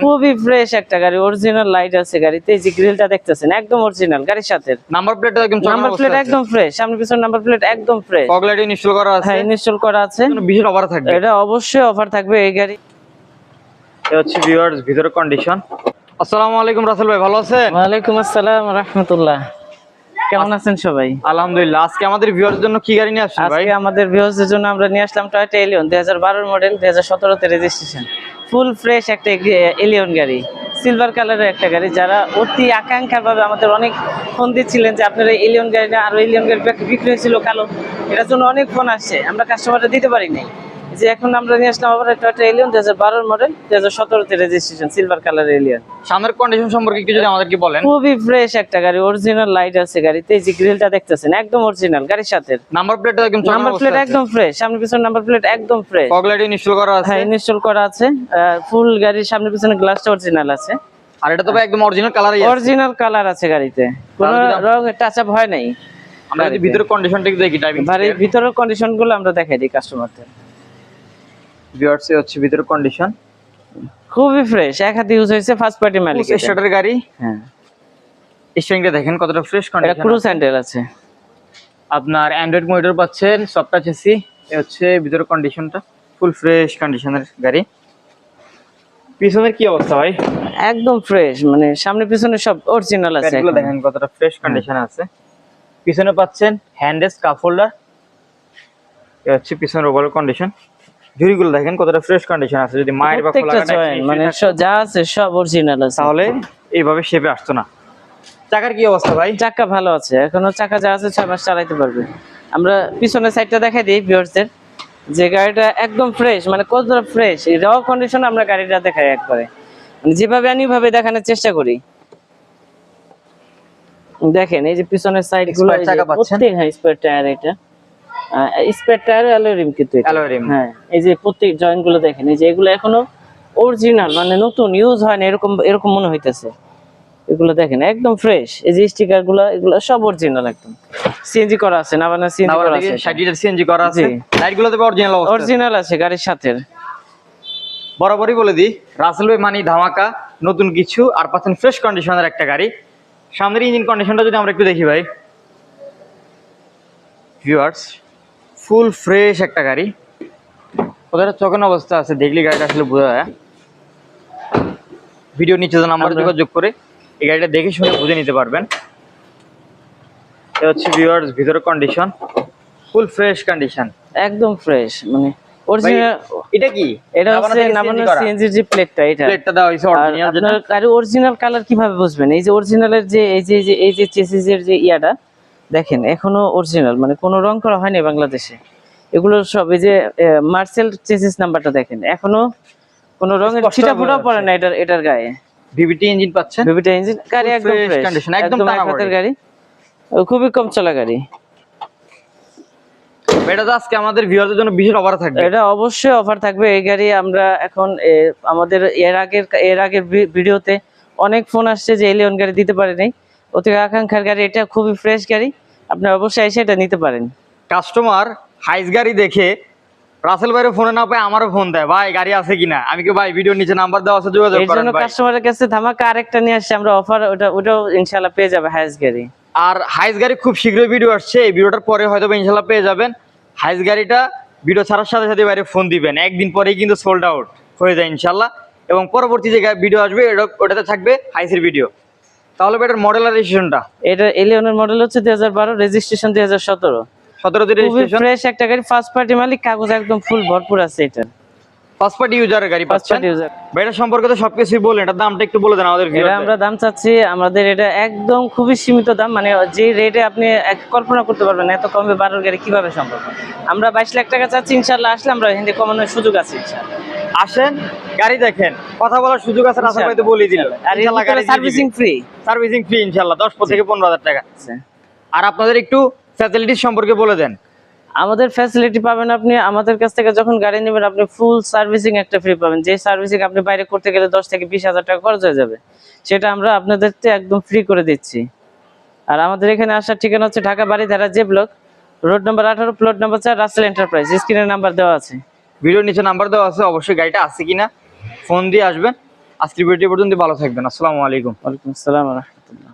খুবই ফ্রেশ একটা গাড়ি অরিজিনাল লাইট আছে গাড়িতে এই যে গ্রিলটা দেখতেছেন একদম অরিজিনাল গাড়ির সাথে। নাম্বার প্লেটটা একদম নাম্বার প্লেট একদম ফ্রেশ সামনে পিছনে নাম্বার প্লেট একদম ফ্রেশ ফগলাইট ইনস্টল করা আছে। হ্যাঁ ইনস্টল করা আছে। বিশেষ অফার থাকবে? এটা অবশ্যই অফার থাকবে এই গাড়ি। এটা হচ্ছে ভিউয়ার্স ভিতরের কন্ডিশন আসসালামু আলাইকুম রাসেল ভাই ভালো আছেন? ওয়ালাইকুম আসসালাম রাহমাতুল্লাহ। কেমন আছেন সবাই? আলহামদুলিল্লাহ আজকে আমাদের ভিউয়ার্স জন্য কি গাড়ি নিয়ে আসছেন ভাই? আজকে আমাদের ভিউয়ার্সদের জন্য আমরা নিয়ে আসলাম টয়োটা এলিয়ন দুই হাজার বারোর মডেল দুই হাজার সতেরোতে রেজিস্ট্রেশন ফুল ফ্রেশ একটা এলিয়ন গাড়ি, সিলভার কালারের একটা গাড়ি। যারা অতি আকাঙ্ক্ষার ভাবে আমাদের অনেক ফোন দিচ্ছিলেন যে আপনারা এলিয়ন গাড়িটা আরও আরও এলিয়ন গাড়ি বিক্রি হয়েছিল কালো, এটার জন্য অনেক ফোন আসছে, আমরা কাস্টমারটা দিতে পারি নাই। যে এখন আমরা নিয়ে আসলাম আবার টয়োটা এলিয়ন দুই হাজার বারোর মডেল দুই হাজার সতেরোতে রেজিস্ট্রেশন সিলভার কালারের এলিয়ন সামনের কন্ডিশন সম্পর্কে একটু যদি আমাদেরকে বলেন। খুবই ফ্রেশ একটা গাড়ি অরিজিনাল লাইট আছে গাড়িতে এই যে গ্রিলটা দেখতেছেন একদম অরিজিনাল গাড়ির সাথে। নাম্বার প্লেটটা একদম নাম্বার প্লেট একদম ফ্রেশ সামনে পিছনে নাম্বার প্লেট একদম ফ্রেশ ফগলাইট ইনস্টল করা আছে। হ্যাঁ ইনস্টল করা আছে। ফুল গাড়ির সামনে পিছনে গ্লাসটা অরিজিনাল আছে। আর এটা তো ভাই একদম অরিজিনাল কালারই আছে। অরিজিনাল কালার আছে গাড়িতে। কোনো রং টাচ আপ হয় নাই আমরা যদি ভিতরের কন্ডিশনটা একটু দেখি ড্রাইভিং বাড়ির ভিতরের কন্ডিশনগুলো আমরা দেখাই দিই কাস্টমারদের ভিউয়ার্স হচ্ছে ভিতরের কন্ডিশন খুবই ফ্রেশ এক হাতে ইউজ হয়েছে ফার্স্ট পার্টি মালিক এটা। স্টার্টার গাড়ি? হ্যাঁ। স্টিয়ারিংটা দেখেন কতটা ফ্রেশ এটা কন্ডিশন ক্রুজ হ্যান্ডেল আছে। আপনার অ্যান্ড্রয়েড মনিটর পাচ্ছেন সফট টাচ এসি এ হচ্ছে ভিতরের কন্ডিশনটা ফুল ফ্রেশ কন্ডিশনের গাড়ি। পিছনের কি অবস্থা ভাই? একদম ফ্রেশ মানে সামনে পিছনে সব অরিজিনাল আছে এখন। দেখেন কতটা ফ্রেশ কন্ডিশন আছে। পিছনে পাচ্ছেন হ্যান্ডেস কাপ হোল্ডার এ হচ্ছে পিছনের ওভারঅল কন্ডিশন ঝুড়িগুলো দেখেন কতটা ফ্রেশ কন্ডিশন আছে যদি মায়ের বা খোলা মানে যা আছে সব অরিজিনাল আছে। তাহলে এইভাবে শেপে আসতো না। চাকার কি অবস্থা ভাই? চাকা ভালো আছে এখনও চাকা যা আছে ছয় মাস চালাইতে পারবে। আমরা পিছনের সাইডটা দেখাই দিই ভিউয়ার্সদের যে গাড়িটা একদম ফ্রেশ মানে কতটা ফ্রেশ র কন্ডিশন আমরা গাড়িটা দেখাই একবারে। মানে যেভাবে আনি ভাবে দেখানোর চেষ্টা করি। দেখেন এই যে পিছনের সাইডগুলো Spare চাকা পাচ্ছেন? প্রত্যেক হ্যাঁ স্পেয়ার টায়ার এটা। স্পেয়ার টায়ার অ্যালোরিম কিন্তু rim। হ্যাঁ এই যে প্রত্যেক জয়েন্টগুলো দেখেন এই যে এগুলো এখনও অরিজিনাল মানে নতুন ইউজ হয় না এরকম এরকম মনে হইতেছে। এগুলো দেখেন একদম ফ্রেশ এই যে স্টিকারগুলো এগুলো সব অরিজিনাল একদম। সিএনজি করা আছে না মানে সিএনজি করা আছে। ষাট লিটার সিএনজি করা আছে। লাইটগুলো তো অরিজিনাল অবস্থা। অরিজিনাল আছে গাড়ির সাথে। বরাবরই বলে দিই রাসেল ভাই মানি ধামাকা নতুন কিছু আর পাচ্ছেন ফ্রেশ কন্ডিশনের একটা গাড়ি। সামনের ইঞ্জিন কন্ডিশনটা যদি আমরা একটু দেখি ভাই। ভিউয়ার্স ফুল ফ্রেশ একটা গাড়ি। ওদের চকেন অবস্থা আছে দেখলি গাড়িটা আসলে বোঝা যায়। ভিডিও নিচে যে নাম্বার যোগাযোগ করে এই গাড়িটা দেখে শুনে বুঝে নিতে পারবেন। এটা হচ্ছে ভিউয়ার্স ভিতরের কন্ডিশন ফুল ফ্রেশ কন্ডিশন একদম ফ্রেশ মানে এটা কি? এটা হচ্ছে? সিএনজির যে প্লেটটা এটা। প্লেটটা দেওয়া আর অরিজিনাল আপনার অরিজিনাল কালার কীভাবে বুঝবেন? এই যে অরিজিনালের যে এই যে এই যে এই যে চেসিসের যে ইয়াটা দেখেন এখনও অরিজিনাল মানে কোনো রং করা হয়নি বাংলাদেশে। এগুলো সব এই যে মার্সেল চেসিস নাম্বারটা দেখেন এখনও কোনো রঙের ছিটা ফোটাও পড়ে না এটার এটার গায়ে। ভিভিটি ইঞ্জিন পাচ্ছেন? বেবিটা ইঞ্জিন গাড়ি একদম ফ্রেশ condition, একদম হাতের গাড়ি। খুবই কম চলা গাড়ি। এটা আজকে আমাদের ভিউয়ারদের জন্য বিশেষ অফার থাকবে। এটা অবশ্যই অফার থাকবে। এই গাড়ি আমরা এখন আমাদের এর আগের এর আগের ভিডিওতে অনেক ফোন আসছে যে এলিয়ন গাড়ি দিতে পারে নাই অতি আকাঙ্ক্ষার গাড়ি এটা খুবই ফ্রেশ গাড়ি। আপনি অবশ্যই এসে এটা নিতে পারেন। কাস্টমার হাইস গাড়ি দেখে রাসেল ভাইয়ের ফোনে না পায় আমারও ফোন দেয় ভাই গাড়ি আছে কিনা? আমি কি ভাই ভিডিওর নিচে নাম্বার দেওয়া আছে যোগাযোগ করেন জন্য কাস্টমারের কাছে ধামাকা আরেকটা নিয়ে আসছে আমরা অফার ওটা ওটাও ইনশাল্লাহ পেয়ে যাবে হাইস গাড়ি। আর হাইস গাড়ি খুব শীঘ্রই ভিডিও আসছে এই ভিডিওটার পরে হয়তো বা ইনশাল্লাহ পেয়ে যাবেন। হাইস গাড়িটা ভিডিও ছাড়ার সাথে সাথে বাইরে ফোন দিবেন একদিন পরেই কিন্তু সোল্ড আউট হয়ে যায় ইনশাল্লাহ এবং পরবর্তী যে ভিডিও আসবে ওটাতে থাকবে হাইসের ভিডিও তাহলে এটার মডেলাইজেশনটা এটা এলিয়নের মডেল হচ্ছে দুই হাজার বারো রেজিস্ট্রেশন দুই হাজার সতেরো। সতেরো খুবই রেজিস্ট্রেশন ফ্রেশ একটা গাড়ি ফার্স্ট পার্টি মালিক কাগজ একদম ফুল ভরপুর আছে এটা ইউজারের গাড়ি ফার্স্ট পাচ্ছেন? ইউজার এটা সম্পর্কে তো সবকিছুই বললেন এটার দামটা একটু বলে দেন আমাদের এটা আমরা দাম চাচ্ছি আমাদের এটা একদম খুবই সীমিত দাম মানে যে রেটে আপনি এক- কল্পনা করতে পারবেন এত কমে বারোর গাড়ি কীভাবে সম্ভব? আমরা বাইশ লাখ টাকা চাচ্ছি ইনশাল্লাহ আসলে আমরা হিন্দি কমানোর সুযোগ আছে ইনশাল্লাহ। আসেন গাড়ি দেখেন কথা বলার সুযোগ আছে দিল আর সার্ভিসিং ফ্রি সার্ভিসিং ফ্রি ইনশাআল্লাহ 10 থেকে 15 হাজার টাকা। আর আপনাদের একটু ফ্যাসিলিটিস সম্পর্কে বলে দেন। আমাদের ফ্যাসিলিটি পাবেন আপনি আমাদের কাছ থেকে যখন গাড়ি নেবেন আপনি ফুল সার্ভিসিং একটা ফ্রি পাবেন। যে সার্ভিসিং আপনি বাইরে করতে গেলে দশ থেকে বিশ হাজার টাকা খরচ হয়ে যাবে। সেটা আমরা আপনাদেরকে একদম ফ্রি করে দিচ্ছি। আর আমাদের এখানে আসার ঠিকানা হচ্ছে Dhaka Baridhara J block road number আঠারো প্লট নাম্বার চার রাসেল এন্টারপ্রাইজ। স্ক্রিনের নাম্বার দেওয়া আছে। ভিডিওর নিচে নাম্বার দেওয়া আছে অবশ্যই গাড়িটা আছে কিনা ফোন দিয়ে আসবেন। আজকের ভিডিও পর্যন্ত ভালো থাকবেন। আসসালামু আলাইকুম। ওয়ালাইকুম আসসালাম রহমতুল্লাহ।